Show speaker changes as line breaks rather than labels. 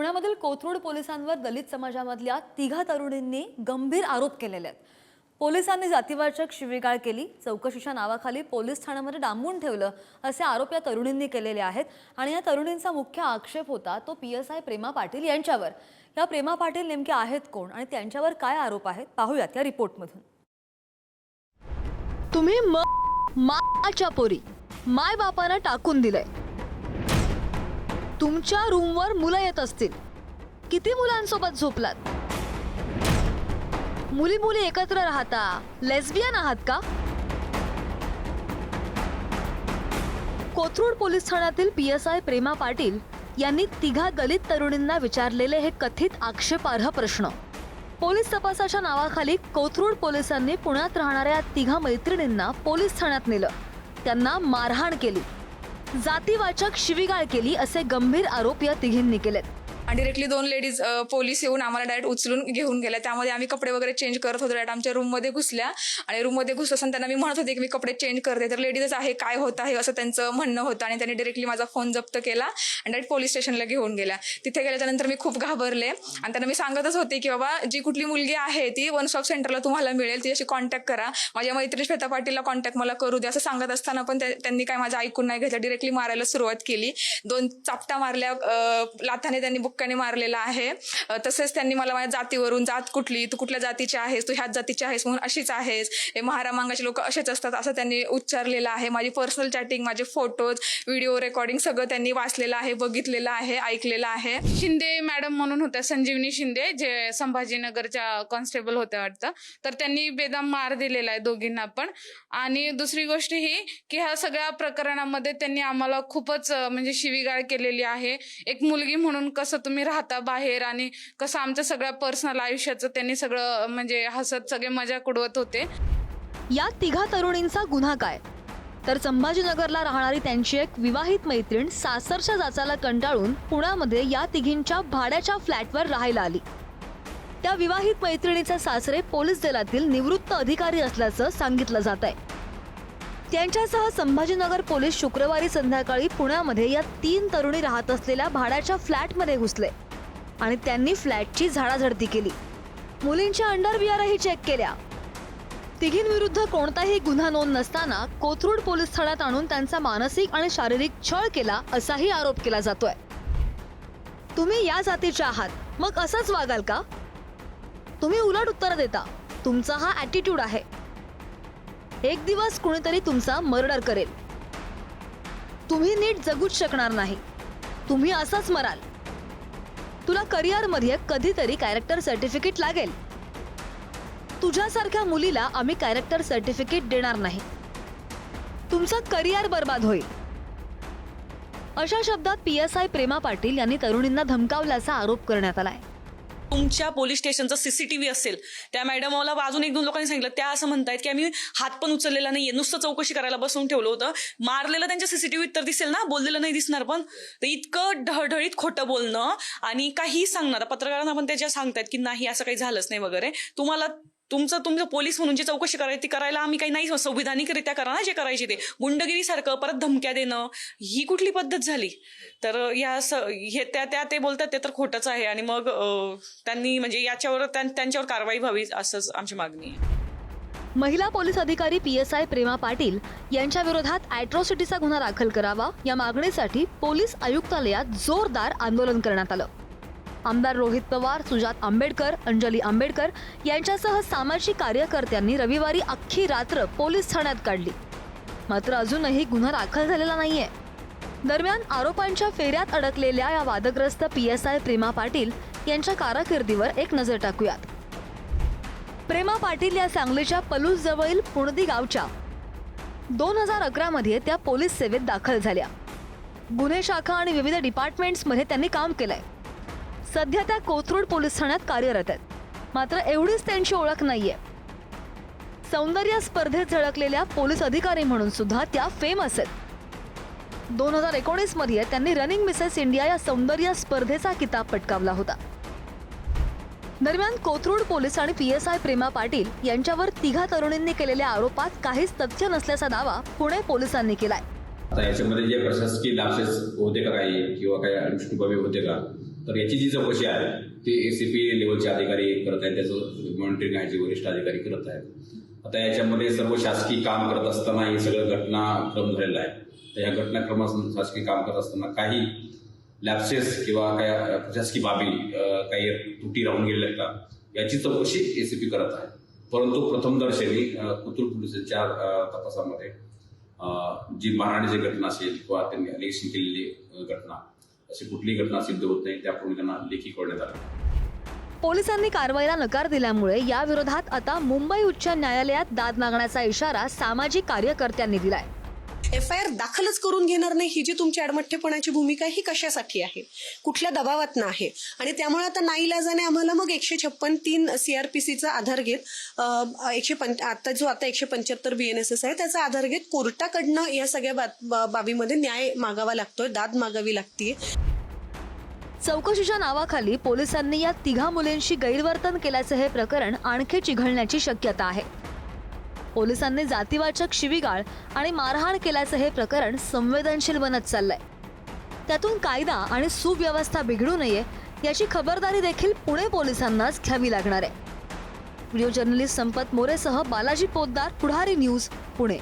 पुण्यामधील कोथरूड पोलिसांवर दलित समाजामधल्या तिघा तरुणींनी गंभीर आरोप केलेले आहेत. पोलिसांनी जातीवाचक शिवीगाळ केली. चौकशीच्या नावाखाली पोलीस ठाण्यामध्ये डांबून ठेवलं असे आरोप या तरुणींनी केलेले आहेत आणि या तरुणींचा मुख्य आक्षेप होता तो P S I Prema Patil यांच्यावर. या प्रेमा पाटील नेमके आहेत कोण आणि त्यांच्यावर काय आरोप आहेत? पाहूयात या रिपोर्टमधून. तुम्ही म माच्या पोरी. माय बापानं टाकून दिलंय. तुमच्या रूमवर मुलं येत असतील. किती मुलांसोबत झोपलात? मुली मुली एकत्र राहता लेस्बियन आहात का? कोथरूड पोलीस ठाण्यातील P S I Prema Patil यांनी तिघा दलित तरुणींना विचारलेले हे कथित आक्षेपार्ह प्रश्न. पोलीस तपासाच्या नावाखाली कोथरूड पोलिसांनी पुण्यात राहणाऱ्या तिघा मैत्रिणींना पोलीस ठाण्यात नेलं. त्यांना मारहाण केली. जातीवाचक शिवीगाळ केली असे गंभीर आरोप या तिघींनी केलेत.
आणि डिरेक्टली दोन लेडीज पोलीस येऊन आम्हाला डायरेक्ट उचलून घेऊन गेल्या. त्यामध्ये आम्ही कपडे वगैरे चेंज करत होतो. डायरेक्ट आमच्या रूममध्ये घुसल्या. आणि रूममध्ये घुसत असताना त्यांना मी म्हणत होते की मी कपडे चेंज करते. तर लेडीजच आहे काय होत आहे असं त्यांचं म्हणणं होतं आणि त्यांनी डिरेक्टली माझा फोन जप्त केला आणि डायरेक्ट पोलीस स्टेशनला घेऊन गेल्या. तिथे गेल्याच्यानंतर मी खूप घाबरले. आणि त्यांना मी सांगतच होते की बाबा जी कुठली मुलगी आहे ती वन स्टॉप सेंटरला तुम्हाला मिळेल. तिच्याशी कॉन्टॅक्ट करा. माझ्या मैत्रिणी श्वेता पाटीलला कॉन्टॅक्ट मला करू द्या. असं सांगत असताना पण त्यांनी काय माझं ऐकून नाही घेतलं. डिरेक्टली मारायला सुरुवात केली. दोन चापटा मारल्या लाथाने त्यांनी ठिकाणी मारलेला आहे. तसेच त्यांनी मला माझ्या जातीवरून जात कुठली तू कुठल्या जातीची आहेस तू ह्याच जातीची आहेस म्हणून अशीच आहेस. हे महारामांगाचे लोक असेच असतात असं त्यांनी उच्चारलेलं आहे. माझी पर्सनल चॅटिंग माझे फोटोज व्हिडिओ रेकॉर्डिंग सगळं त्यांनी वाचलेलं आहे बघितलेलं आहे ऐकलेलं आहे.
शिंदे मॅडम म्हणून होत्या संजीवनी शिंदे जे संभाजीनगरच्या कॉन्स्टेबल होत्या वाटतं. तर त्यांनी बेदम मार दिलेला आहे दोघींना पण. आणि दुसरी गोष्ट ही की ह्या सगळ्या प्रकरणामध्ये त्यांनी आम्हाला खूपच म्हणजे शिवीगाळ केलेली आहे. एक मुलगी म्हणून कसं तुम्ही राहता बाहेर आणि कसं आमच्या सगळ्या पर्सनल आयुष्याचं त्यांनी सगळं म्हणजे हसत सगळे मजाक उडवत होते.
या तिघा तरुणींचा गुन्हा काय? तर संभाजीनगरला राहणारी त्यांची एक विवाहित मैत्रीण सासरच्या जाचाला कंटाळून पुण्यामध्ये या तिघींच्या भाड्याच्या फ्लॅटवर राहायला आली. त्या विवाहित मैत्रिणीचे सासरे पोलीस दलातील निवृत्त अधिकारी असल्याचं सांगितलं जात आहे त्यांच्यासह संभाजीनगर पोलीस शुक्रवारी संध्याकाळी पुण्यामध्ये या तीन तरुणी राहत असलेल्या भाड्याच्या फ्लॅटमध्ये घुसले आणि त्यांनी फ्लॅटची झाडाझडती केली. मुलींच्या अंडरविअरही चेक केल्या. तिघींविरुद्ध कोणताही गुन्हा नोंद नसताना कोथरूड पोलीस ठाण्यात आणून त्यांचा मानसिक आणि शारीरिक छळ केला असाही आरोप केला जातोय. तुम्ही या जातीच्या आहात मग असंच वागाल का? तुम्ही उलट उत्तर देता. तुमचा हा ॲटिट्यूड आहे. एक दिवस कुणीतरी तुमचा मर्डर करेल. तुम्ही नीट जगूच शकणार नाही. तुम्ही असंच मराल. तुला करिअरमध्ये कधीतरी कॅरेक्टर सर्टिफिकेट लागेल. तुझ्यासारख्या मुलीला आम्ही कॅरेक्टर सर्टिफिकेट देणार नाही. तुमचं करिअर बर्बाद होईल. अशा शब्दात P S I Prema Patil यांनी तरुणींना धमकावल्याचा आरोप करण्यात आलाय.
तुमच्या पोलीस स्टेशनचा सीसीटीव्ही असेल त्या मॅडम मला अजून एक दोन लोकांनी सांगितलं त्या असं म्हणतायत की आम्ही हात पण उचललेला नाहीये नुसतं चौकशी करायला बसवून ठेवलं होतं. मारलेलं त्यांच्या सीसीटीव्हीत तर दिसेल ना बोललेलं नाही दिसणार पण. तर इतकं ढळढळीत खोटं बोलणं आणि काही सांगणार पत्रकारांना पण त्याच्या सांगतायत की नाही असं काही झालंच नाही वगैरे. तुम्हाला तुमचं तुमचं पोलीस म्हणून जी चौकशी करायची ती करायला आम्ही काही नाही संविधानिकरित्या करा ना जे करायचे ते. गुंडगिरीसारखं परत धमक्या देणं ही कुठली पद्धत झाली? तर या स हे त्या त्या ते बोलतात ते तर खोटंच आहे. आणि मग त्यांनी म्हणजे याच्यावर त्यां- त्यांच्यावर कारवाई व्हावी असंच आमची मागणी आहे.
महिला पोलीस अधिकारी P S I Prema Patil यांच्या विरोधात अॅट्रॉसिटीचा गुन्हा दाखल करावा या मागणीसाठी पोलीस आयुक्तालयात जोरदार आंदोलन करण्यात आलं. आमदार रोहित पवार सुजात आंबेडकर अंजली आंबेडकर यांच्यासह सामाजिक कार्यकर्त्यांनी रविवारी अख्खी रात्र पोलीस ठाण्यात काढली. मात्र अजूनही गुन्हा दाखल झालेला नाहीये. दरम्यान आरोपांच्या फेऱ्यात अडकलेल्या या वादग्रस्त P S I Prema Patil यांच्या कारकिर्दीवर एक नजर टाकूयात. प्रेमा पाटील या सांगलीच्या पलूस जवळील पुणदी गावच्या दोन हजार अकरा मध्ये त्या पोलीस सेवेत दाखल झाल्या. गुन्हे शाखा आणि विविध डिपार्टमेंट्समध्ये त्यांनी काम केलंय. सध्या त्या कोथरूड पोलीस ठाण्यात कार्यरत आहेत. मात्र एवढीच त्यांची ओळख नाहीये. सौंदर्य स्पर्धेत झळकलेल्या पोलीस अधिकारी म्हणून सुद्धा त्या फेमस आहेत. दोन हजार एकोणीसमध्ये त्यांनी रनिंग मिसेस इंडिया या सौंदर्य स्पर्धेचा किताब पटकावला होता. दरम्यान कोथरूड पोलीस आणि P S I Prema Patil यांच्यावर तिघा तरुणींनी केलेल्या आरोपात काहीच तथ्य नसल्याचा दावा पुणे पोलिसांनी केलाय.
आता याच्यामध्ये जे प्रशासकीय लाक्षेस होते का काही किंवा काही अनुष्ठीबाबी होते का? तर याची जी चौकशी आहे ती ए सी पी लेवलचे अधिकारी करत आहेत त्याचं मॉनिटरिंग आहे जे वरिष्ठ अधिकारी करत आहेत. आता याच्यामध्ये सर्व शासकीय काम करत असताना हे सगळं घटनाक्रम झालेला आहे. तर या घटनाक्रमात शासकीय काम करत असताना काही लॅप्सेस किंवा काय प्रशासकीय बाबी काही तुटी राहून गेलेल्या आहेत का? याची चौकशी ए सी पी करत आहे. परंतु प्रथमदर्शनी कुतुल पोलिसांच्या तपासामध्ये जी मारहाणीची घटना असेल किंवा त्यांनी अलेक्शन केलेली घटना अशी कुठलीही घटना सिद्ध होत नाही त्यापूर्वी त्यांना लेखी कळण्यात आलं.
पोलिसांनी कारवाईला नकार दिल्यामुळे या विरोधात आता मुंबई उच्च न्यायालयात दाद मागण्याचा इशारा सामाजिक कार्यकर्त्यांनी दिलाय.
एफ आय आर दाखलच करून घेणार नाही ही जी तुमची अडमठ्ठेपणाची भूमिका ही कशासाठी आहे? कुठल्या दबावातनं आहे? आणि त्यामुळे आता नाईलाजाने आम्हाला मग एकशे छप्पन तीन सीआरपीसीचा आधार घेत एकशे पं आता जो आता एकशे पंच्याहत्तर बी एन एस एस आहे त्याचा आधार घेत कोर्टाकडनं या सगळ्या बा- बाबीमध्ये न्याय मागावा लागतोय दाद मागावी लागतीये.
चौकशीच्या नावाखाली पोलिसांनी या तिघा मुलींशी गैरवर्तन केल्याचं हे प्रकरण आणखी चिघळण्याची शक्यता आहे. पोलिसांनी जातीवाचक शिवीगाळ आणि मारहाण केल्याचं हे प्रकरण संवेदनशील बनत चाललंय. त्यातून कायदा आणि सुव्यवस्था बिघडू नये याची खबरदारी देखील पुणे पोलिसांनाच घ्यावी लागणार आहे. व्हिडिओ जर्नलिस्ट संपत मोरेसह बालाजी पोद्दार पुढारी न्यूज पुणे.